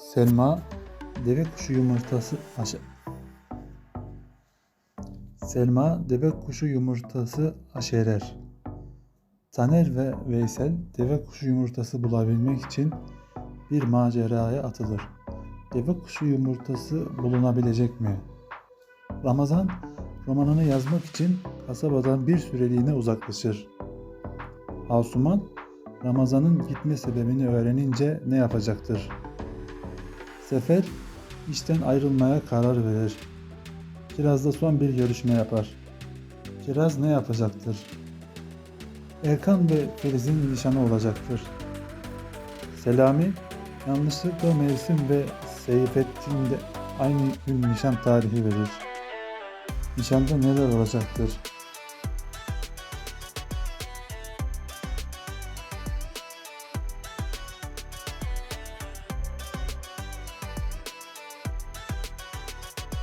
Selma deve kuşu yumurtası aşa Selma deve kuşu yumurtası aşerer. Taner ve Veysel deve kuşu yumurtası bulabilmek için bir maceraya atılır. Deve kuşu yumurtası bulunabilecek mi? Ramazan romanını yazmak için kasabadan bir süreliğine uzaklaşır. Asuman Ramazan'ın gitme sebebini öğrenince ne yapacaktır? Sefer işten ayrılmaya karar verir. Kiraz da son bir görüşme yapar. Kiraz ne yapacaktır? Erkan ve Filiz'in nişanı olacaktır. Selami yanlışlıkla mevsim ve Seyfettin de aynı gün nişan tarihi verir. Nişanda neler olacaktır?